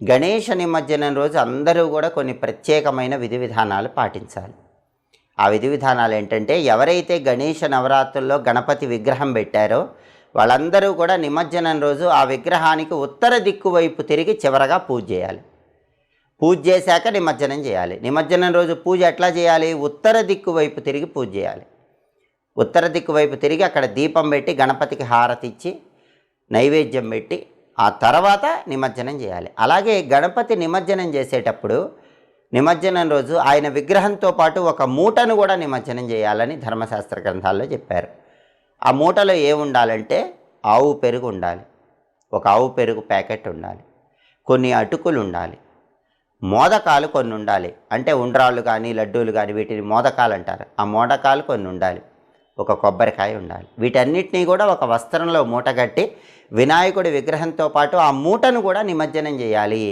గణేష నిమజ్జనం రోజు అందరూ కూడా కొన్ని ప్రత్యేకమైన విధి విధానాలు పాటించాలి. ఆ విధి విధానాలు ఏంటంటే ఎవరైతే గణేష నవరాత్రుల్లో గణపతి విగ్రహం పెట్టారో వాళ్ళందరూ కూడా నిమజ్జనం రోజు ఆ విగ్రహానికి ఉత్తర దిక్కు వైపు తిరిగి చివరగా పూజ చేయాలి. పూజ చేశాక నిమజ్జనం చేయాలి. నిమజ్జనం రోజు పూజ ఎట్లా చేయాలి? ఉత్తర దిక్కు వైపు తిరిగి పూజ చేయాలి. ఉత్తర దిక్కు వైపు తిరిగి అక్కడ దీపం పెట్టి గణపతికి హారతి ఇచ్చి నైవేద్యం పెట్టి ఆ తర్వాత నిమజ్జనం చేయాలి. అలాగే గణపతి నిమజ్జనం చేసేటప్పుడు నిమజ్జనం రోజు ఆయన విగ్రహంతో పాటు ఒక మూటను కూడా నిమజ్జనం చేయాలని ధర్మశాస్త్ర గ్రంథాల్లో చెప్పారు. ఆ మూటలో ఏముండాలంటే ఆవు పెరుగు ఉండాలి ఒక ఆవు పెరుగు ప్యాకెట్ ఉండాలి కొన్ని అటుకులు ఉండాలి మోదకాలు కొన్ని ఉండాలి. అంటే ఉండ్రాళ్ళు కానీ లడ్డూలు కానీ వీటిని మోదకాలు అంటారు. ఆ మోదకాలు కొన్ని ఉండాలి. ఒక కొబ్బరికాయ ఉండాలి. వీటన్నిటినీ కూడా ఒక వస్త్రంలో మూటగట్టి వినాయకుడి విగ్రహంతో పాటు ఆ మూటను కూడా నిమజ్జనం చేయాలి.